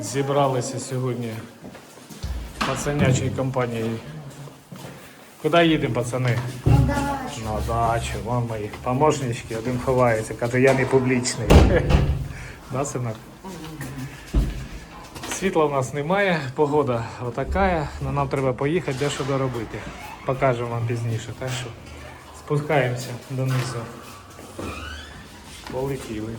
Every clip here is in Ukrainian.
Зібралися сьогодні пацанячою компанією. Куди їдемо, пацани? На дачу, На вон мої помощнички, один ховається, каже, я не публічний. Да, синок? Світла в нас немає, погода отака, але нам треба поїхати, дещо доробити. Покажемо вам пізніше. Так що спускаємося донизу. Полетіли.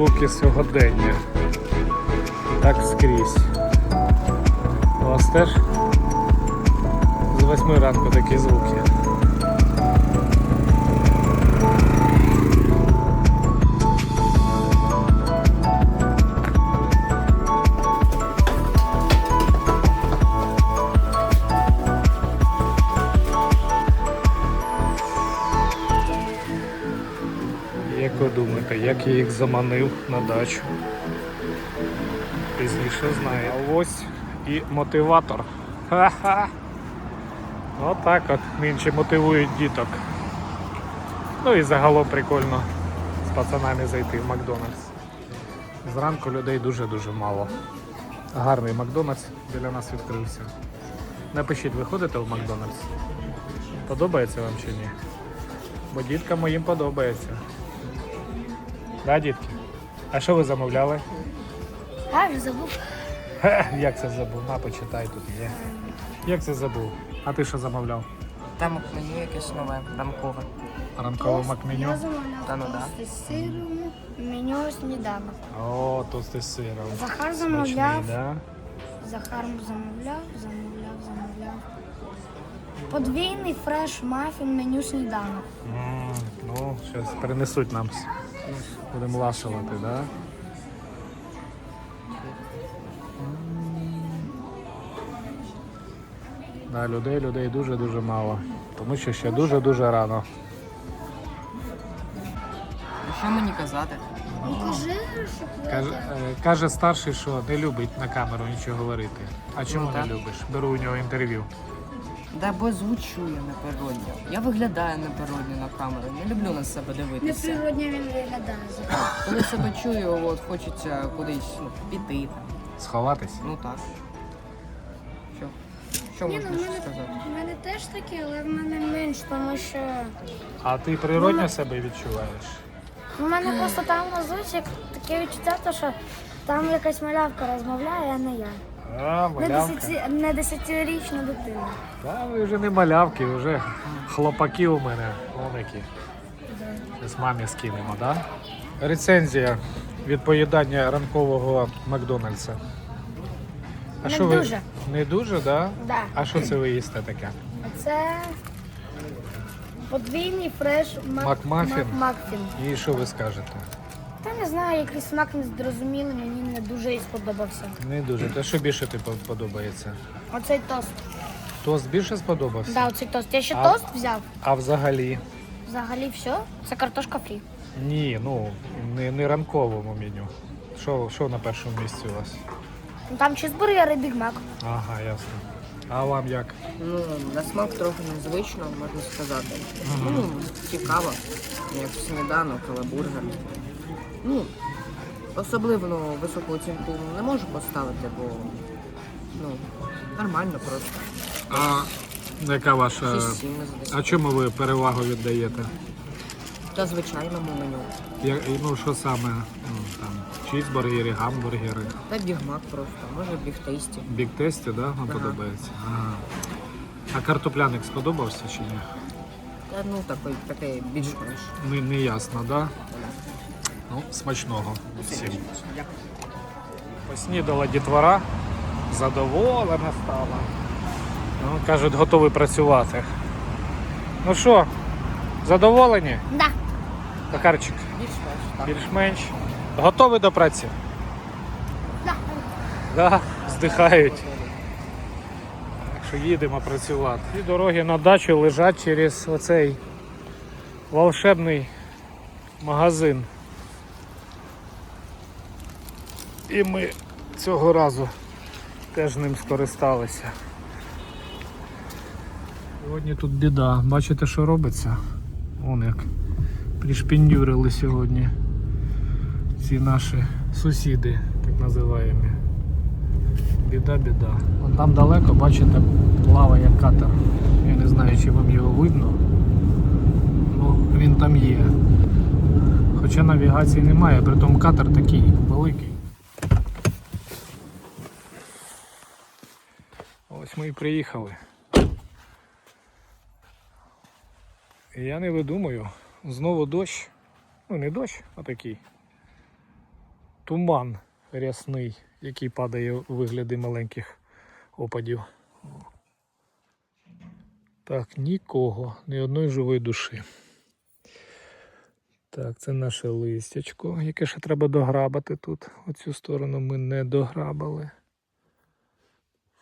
Звуки сьогодення. Так скрізь. У вас теж з восьми ранку такі звуки. Ви як я їх заманив на дачу? Пізніше знаю. А ось і мотиватор. Ха-ха! Отак от нинче мотивують діток. Ну і загалом прикольно з пацанами зайти в Макдональдс. Зранку людей дуже-дуже мало. Гарний Макдональдс біля нас відкрився. Напишіть, ви ходите в Макдональдс? Подобається вам чи ні? Бо діткам моїм подобається. Да, дітки? А що ви замовляли? А, вже забув. Хе, Як це забув? На, почитай тут є. Як це забув? А ти що замовляв? Там меню якесь нове, ранкове. Ранкове макменю? Я замовляв Та ну да. тости з сиром, меню сніданок. О, тости з сиром. Захар Смачний, замовляв, да? Захар замовляв, замовляв, замовляв. Подвійний фреш мафін меню сніданок. М, Ну, зараз перенесуть нам. Будемо лашувати, да? Да, людей, людей дуже-дуже мало. Тому що ще дуже-дуже рано. Що мені казати? Ну кажи, що Каже, е, каже старший, що не любить на камеру нічого говорити. А чому Ну, не так. любиш? Беру у нього інтерв'ю. Да бо звучу я неприродньо. Я виглядаю неприродньо на камеру. Не люблю на себе дивитися. неприродньо він виглядає. Коли себе чую, от хочеться кудись ну, піти. там. Сховатись? Ну так. Що? Що Ні, можна ну в ще мене, сказати? в мене теж таке, але в мене менш, тому що А ти природньо себе відчуваєш? у мене просто там на зусі таке відчуття, то, що там якась малявка розмовляє, а не я. А, Не, малявка. десяти, не десятирічна дитина. Та ви вже не малявки, вже хлопаки у мене. Вон які. З мамі скинемо, так? Да? Рецензія від поїдання ранкового Макдональдса. А Не що ви- дуже. Не дуже, так? Да? Да. А що це ви їсте таке? Це подвійний фреш мак... Макмафін? мак- Макфін. І що ви скажете? Та не знаю, якийсь смак незрозумілий, мені не дуже і сподобався. Не дуже. Та що більше тобі подобається? Оцей тост. Тост більше сподобався? Да, оцей тост. Я ще А- тост взяв. А взагалі? Взагалі все. Це картошка фрі. Ні, ну не, не ранковому меню. Що, що на першому місці у вас? Ну, Там чизбургер і бігмак. Ага, ясно. А вам як? Ну, на смак трохи незвично, можна сказати. Ну, цікаво, як сніданок, але бургер. Ну, особливо високу оцінку не можу поставити, бо ну, нормально просто. А яка ваша. 6-7 з 10. А чому ви перевагу віддаєте? Та звичайному меню. Я, ну що саме? Ну, там, чізбургери, гамбургери. Та бігмак просто, може біг тейсті. Бік тесті, да? Вам Ага. подобається? Ага. А картопляник сподобався чи ні? Та ну такий, такий більш-менш. Не, не ясно, да? Ну, смачного всім. Дякую. Поснідала дітвора, задоволена стала. Ну, кажуть, готові працювати. Ну що, задоволені? Да. Захарчик, Більш-менш, більш-менш. Готові до праці? Да. Да, здихають. Так що їдемо працювати. І дороги на дачу лежать через оцей волшебний магазин. І ми цього разу теж ним скористалися. Сьогодні тут біда. Бачите, що робиться? Вон як пришпіндюрили сьогодні ці наші сусіди, так називаємо. Біда, біда. Вон там далеко, бачите, плаває катер. Я не знаю, чи вам його видно. Ну, він там є. Хоча навігації немає, притом катер такий великий. Ось ми і приїхали. Я не видумаю, знову дощ. Ну не дощ, а такий. Туман рясний, який падає у вигляді маленьких опадів. Так, нікого, ні одної живої душі. Так, це наше листячко, яке ще треба дограбати тут. Оцю сторону ми не дограбали.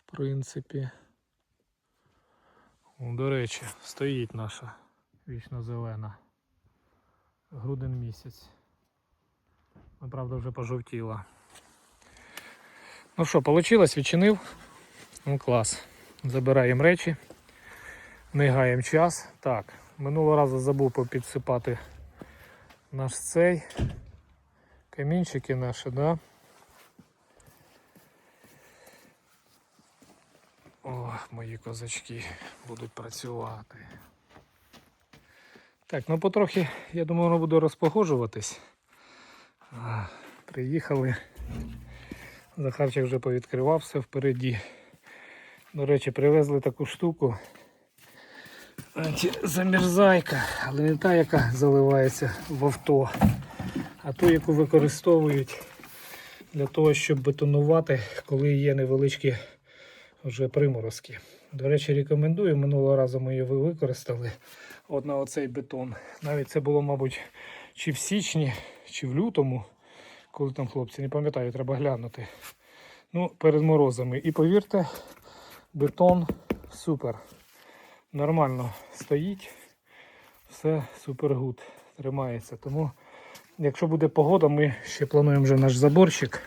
В принципі. До речі, стоїть наша вічно зелена. Грудень місяць. Ну, правда, вже пожовтіла. Ну що, вийшло, відчинив. Ну клас. Забираємо речі. Не гаємо час. Так, минулого разу забув попідсипати наш цей. Камінчики наші, да? О, мої козачки будуть працювати. Так, ну потрохи, я думаю, воно буде розпогоджуватись. Приїхали. Захарчик вже повідкривав все впереді. До речі, привезли таку штуку. Замерзайка, але не та, яка заливається в авто, а ту, яку використовують для того, щоб бетонувати, коли є невеличкі вже приморозки. До речі, рекомендую. Минулого разу ми її використали. От на оцей бетон. Навіть це було, мабуть, чи в січні, чи в лютому, коли там хлопці, не пам'ятаю, треба глянути. Ну, перед морозами. І повірте, бетон супер. Нормально стоїть. Все супер гуд. Тримається. Тому, якщо буде погода, ми ще плануємо вже наш заборчик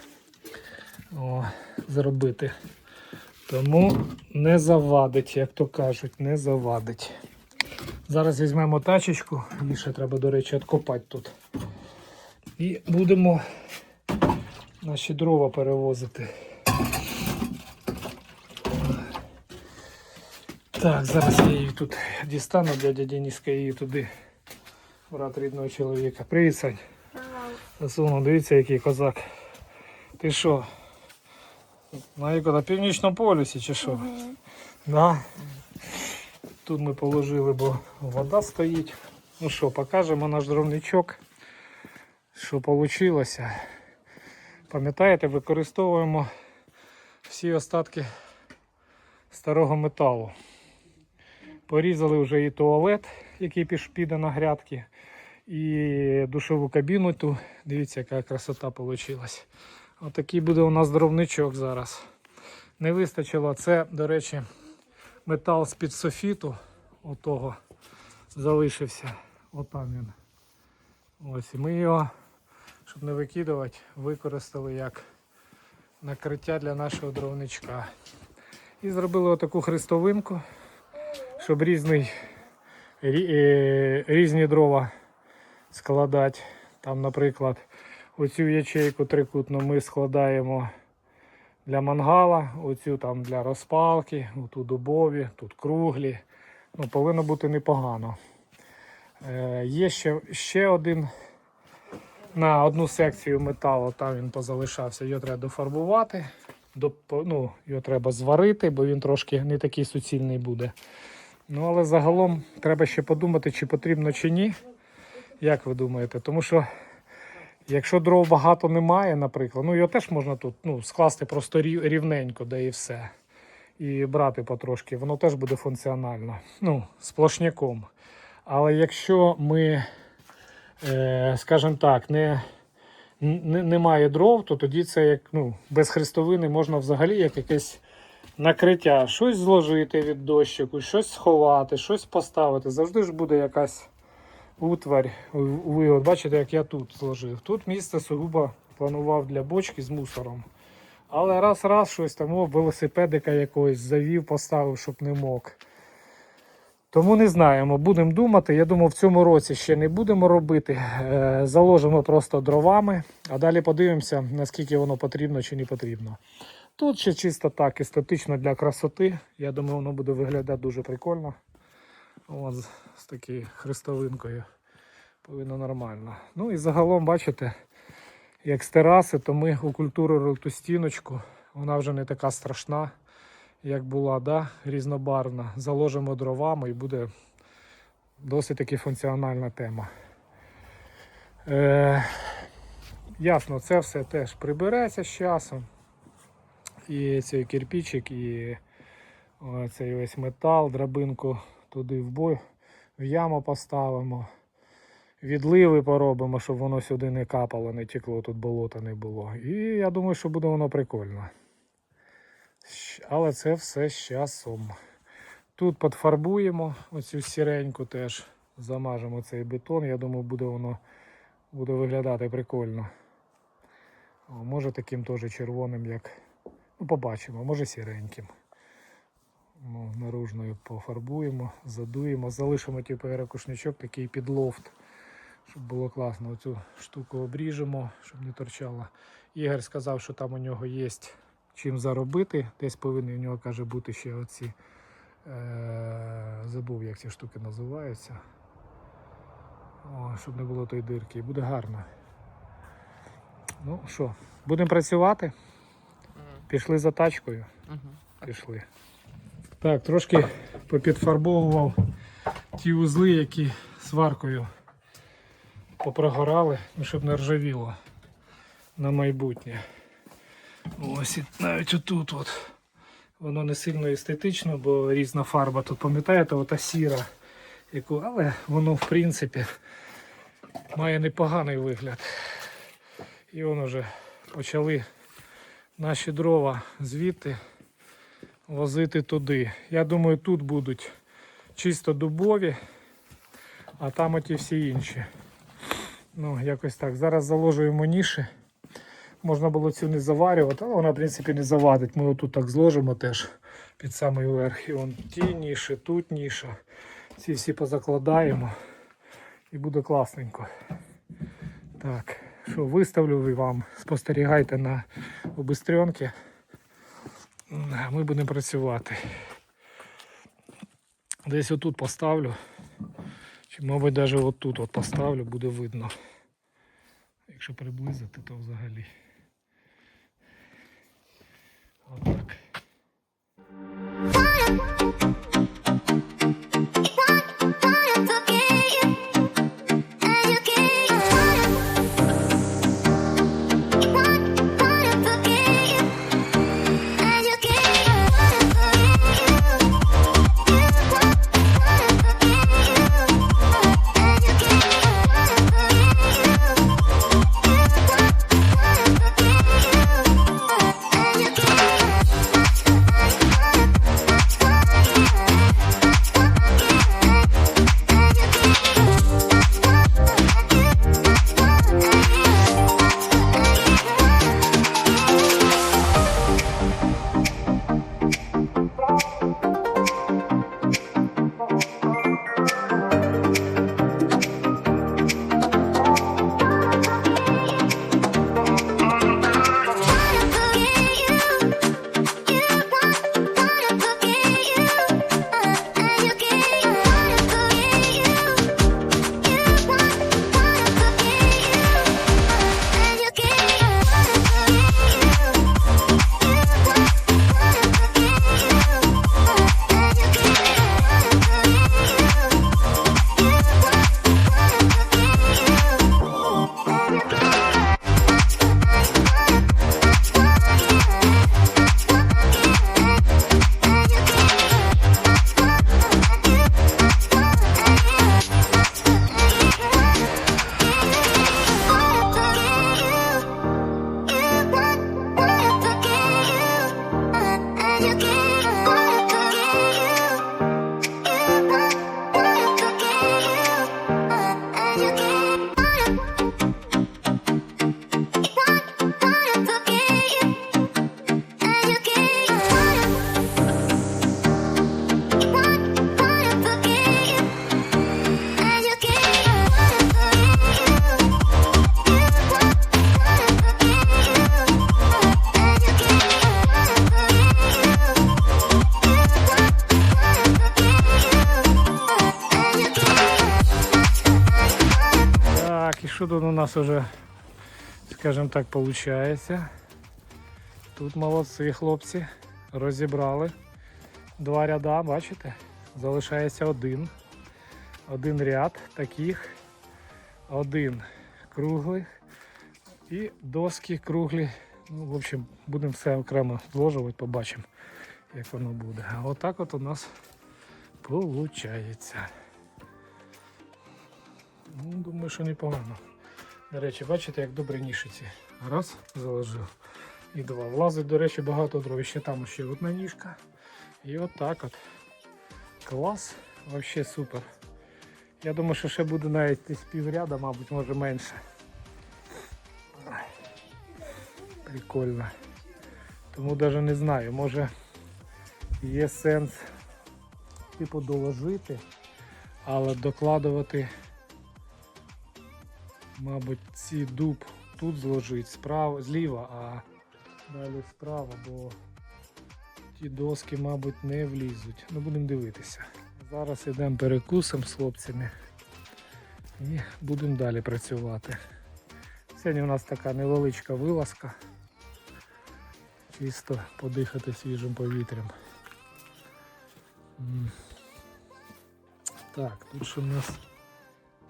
о, зробити. Тому не завадить, як то кажуть, не завадить. Зараз візьмемо тачечку, її ще треба, до речі, відкопати тут. І будемо наші дрова перевозити. Так, зараз я її тут дістану, дядя Дениска її туди, брат рідного чоловіка. Привіт, Сань. Засунув, дивіться, який козак. Ти що? На яку, на північному полюсі чи що? Да. Тут ми положили, бо вода стоїть. Ну що, покажемо наш дровничок, що вийшло. Пам'ятаєте, використовуємо всі остатки старого металу. Порізали вже і туалет, який піде на грядки, і душову кабіну ту. Дивіться, яка красота вийшла. Отакий буде у нас дровничок зараз. Не вистачило. Це, до речі, метал з-під софіту. Отого залишився. Отам він. Ось і ми його, щоб не викидувати, використали як накриття для нашого дровничка. І зробили отаку хрестовинку, щоб різний, е, різні дрова складати. Там, наприклад, оцю ячейку трикутну ми складаємо для мангала, оцю там для розпалки, оту дубові, тут круглі. Ну, повинно бути непогано. Е, є ще, ще один на одну секцію металу, там він позалишався, його треба дофарбувати. До, ну, його треба зварити, бо він трошки не такий суцільний буде. Ну, але загалом треба ще подумати, чи потрібно чи ні. Як ви думаєте? Тому що якщо дров багато немає, наприклад, ну його теж можна тут ну, скласти просто рівненько, де і все. І брати потрошки, воно теж буде функціонально. Ну, сплошняком. Але якщо ми, е, скажімо так, не, не, немає дров, то тоді це як ну, без хрестовини можна взагалі як якесь накриття, щось зложити від дощику, щось сховати, щось поставити. Завжди ж буде якась утварь. Ви от бачите, як я тут зложив. Тут місце сугубо планував для бочки з мусором. Але раз-раз щось там, велосипедика якогось завів, поставив, щоб не мог. Тому не знаємо, будемо думати. Я думаю, в цьому році ще не будемо робити. Е, Заложимо просто дровами, а далі подивимося, наскільки воно потрібно чи не потрібно. Тут ще чисто так, естетично для красоти. Я думаю, воно буде виглядати дуже прикольно. От, з, такою хрестовинкою. Повинно нормально. Ну і загалом, бачите, як з тераси, то ми укультурили ту стіночку. Вона вже не така страшна, як була, да? різнобарвна. Заложимо дровами і буде досить таки функціональна тема. Е, ясно, це все теж прибереться з часом. І цей кирпичик, і цей весь метал, драбинку туди в бой, в яму поставимо. Відливи поробимо, щоб воно сюди не капало, не текло, тут болота не було. І я думаю, що буде воно прикольно. Але це все з часом. Тут підфарбуємо оцю сіреньку теж, замажемо цей бетон. Я думаю, буде воно буде виглядати прикольно. Може таким теж червоним, як. Ну, побачимо, може сіреньким. Ну, наружною пофарбуємо, задуємо, залишимо типу ракушничок такий під лофт, щоб було класно. Оцю штуку обріжемо, щоб не торчало. Ігор сказав, що там у нього є чим заробити. Десь повинні у нього каже бути ще оці. Е- забув, як ці штуки називаються. О, щоб не було тої дирки. І буде гарно. Ну що, будемо працювати. Пішли за тачкою. Пішли. Так, трошки попідфарбовував ті узли, які сваркою попрогорали, ну, щоб не ржавіло на майбутнє. Ось і навіть отут от. Воно не сильно естетично, бо різна фарба. Тут пам'ятаєте, ота сіра, яку, але воно в принципі має непоганий вигляд. І воно вже почали наші дрова звідти возити туди. Я думаю, тут будуть чисто дубові, а там оті всі інші. Ну, якось так. Зараз заложуємо ніші. Можна було цю не заварювати, але вона, в принципі, не завадить. Ми отут так зложимо теж під самий верх. І вон ті ніші, тут ніша. Ці всі позакладаємо і буде класненько. Так, що виставлю вам, спостерігайте на обистренки. Ми будемо працювати. Десь отут поставлю. Чи, мабуть, навіть отут от поставлю, буде видно. Якщо приблизити, то взагалі. Отак. Тут у нас уже, скажімо так, виходить? Тут молодці хлопці. Розібрали два ряда, бачите? Залишається один. Один ряд таких, один круглий і доски круглі. Ну, в общем, будемо все окремо зложувати, побачимо, як воно буде. А отак от у нас виходить. Ну, думаю, що непогано. До речі, бачите, як добре нішиці. Раз, заложив. І два. Влазить, до речі, багато дров. Ще там ще одна ніжка. І отак от. Клас. Взагалі супер. Я думаю, що ще буде навіть десь півряда, мабуть, може менше. Прикольно. Тому навіть не знаю, може є сенс типу доложити, але докладувати мабуть, ці дуб тут зложить справа, зліва, а далі справа, бо ті доски, мабуть, не влізуть. Ну, будемо дивитися. Зараз йдемо перекусом з хлопцями і будемо далі працювати. Сьогодні у нас така невеличка вилазка. Чисто подихати свіжим повітрям. Так, тут що у нас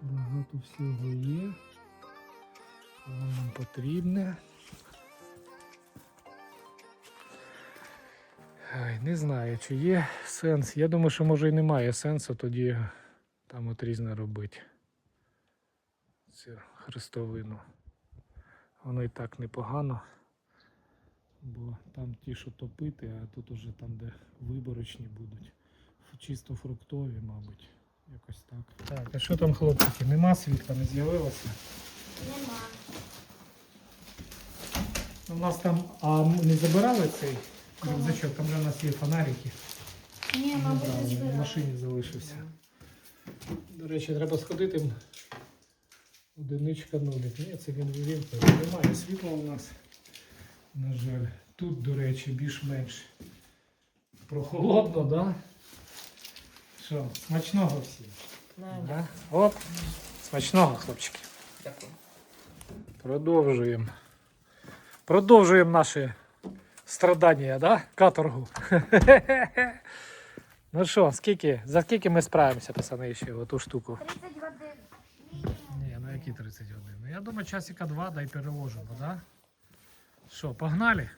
багато всього є. Воно нам потрібне. Ай, не знаю, чи є сенс. Я думаю, що може і немає сенсу тоді там от різне робити. Цю хрестовину. Воно і так непогано. Бо там ті, що топити, а тут уже там, де виборочні будуть. Чисто фруктові, мабуть. Якось так. Так, а що там, хлопчики? Нема світла, не з'явилося? Нема. У нас там а не забирали цей рюкзачок, там же у нас є фонарики. Ні, Не мабуть, не в машині залишився. До речі, треба сходити. Одиничка нулік. Ні, це він вивів. Немає світла у нас. На жаль. Тут, до речі, більш-менш прохолодно, да? Що, смачного всім. Да? Оп, смачного, хлопчики. Дякую. Продовжуємо. Продовжуємо наші страдання, да? Каторгу. ну що, скільки, за скільки ми справимося, пацани, ще в ту штуку? 30 годин. Ні, ну які 30 годин? Ну, Я думаю, часика два, дай переложимо, да? Що, погнали?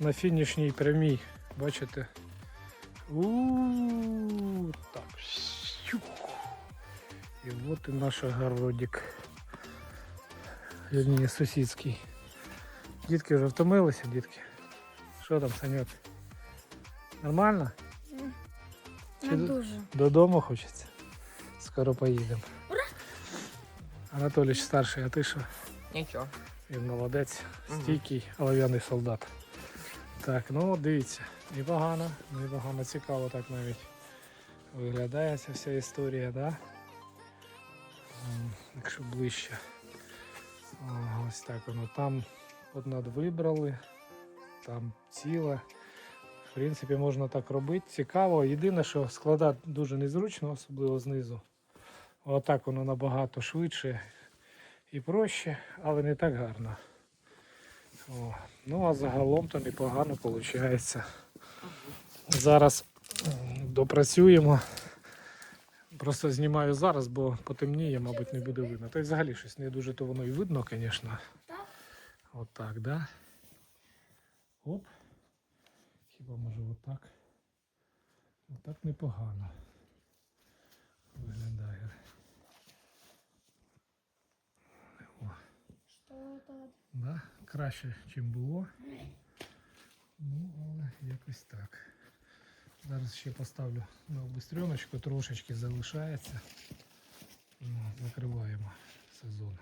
На фінішній прямій, бачите? У-у-у, так. щух. І от і наш огородик. Вірніше, сусідський. Дітки вже втомилися, дітки. Що там, Саньок? Нормально? Не дуже. Додому хочеться. Скоро поїдемо. Анатолійович старший, а ти що? Нічого. Він молодець, стійкий олов'яний солдат. Так, ну дивіться, непогано, непогано, цікаво так навіть виглядає ця вся історія, да? Якщо ближче. Ось так воно. Там однад вибрали, там ціле. В принципі, можна так робити. Цікаво. Єдине, що складати дуже незручно, особливо знизу. Отак воно набагато швидше і проще, але не так гарно. О, ну а загалом то непогано виходить. Зараз допрацюємо. Просто знімаю зараз, бо потемніє, мабуть, не буде видно. Та й взагалі щось не дуже то воно і видно, звісно. Так. Отак, да? Оп. Хіба може отак? Отак непогано. Виглядає. Що? Да? Краще, ніж було. Ну, але якось так. Зараз ще поставлю на обстріночку трошечки залишається. Закриваємо сезон.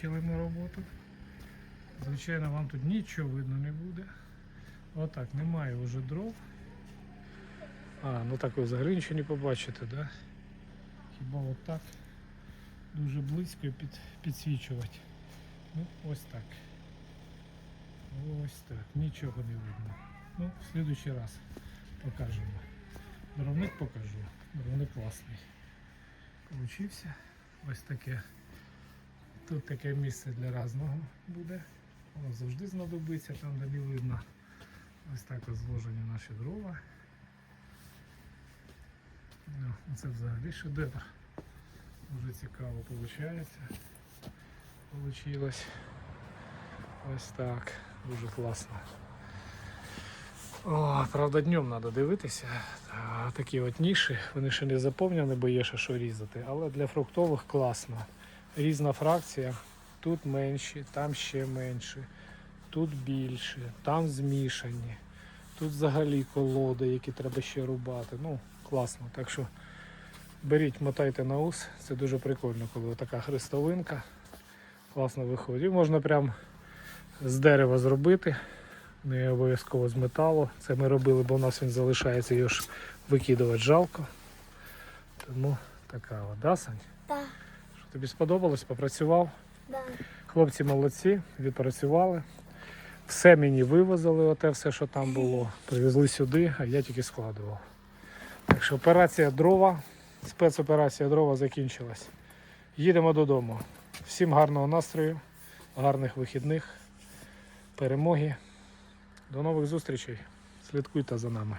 Закінчили ми роботу. Звичайно, вам тут нічого видно не буде. Отак, немає вже дров. А, ну так ви взагалі нічого не побачите, да? Хіба отак дуже близько під, підсвічувати. Ну, ось так. Ось так. Нічого не видно. Ну, в следующий раз покажемо. Дровник покажу. Дровник класний. Получився. Ось таке. Тут таке місце для різного буде. Воно завжди знадобиться, там де видно. Ось так ось зложені наші дрова. Ну, це взагалі шедевр. Дуже цікаво виходить. Получилось. Ось так. Дуже класно. О, правда, днем треба дивитися. Такі от ніші, вони ще не заповнені, бо є ще що різати. Але для фруктових класно. Різна фракція. Тут менші, там ще менші, тут більше, там змішані. Тут взагалі колоди, які треба ще рубати. Ну, класно. Так що беріть, мотайте на ус. Це дуже прикольно, коли така хрестовинка. Класно виходить. І можна прям з дерева зробити. Не обов'язково з металу. Це ми робили, бо у нас він залишається, його ж викидувати жалко. Тому така от, да, Сань? Тобі сподобалось? Попрацював. да. Хлопці молодці, відпрацювали. Все мені вивозили, оте все, що там було. Привезли сюди, а я тільки складував. Так що операція дрова, спецоперація дрова закінчилась. Їдемо додому. Всім гарного настрою, гарних вихідних, перемоги. До нових зустрічей. Слідкуйте за нами.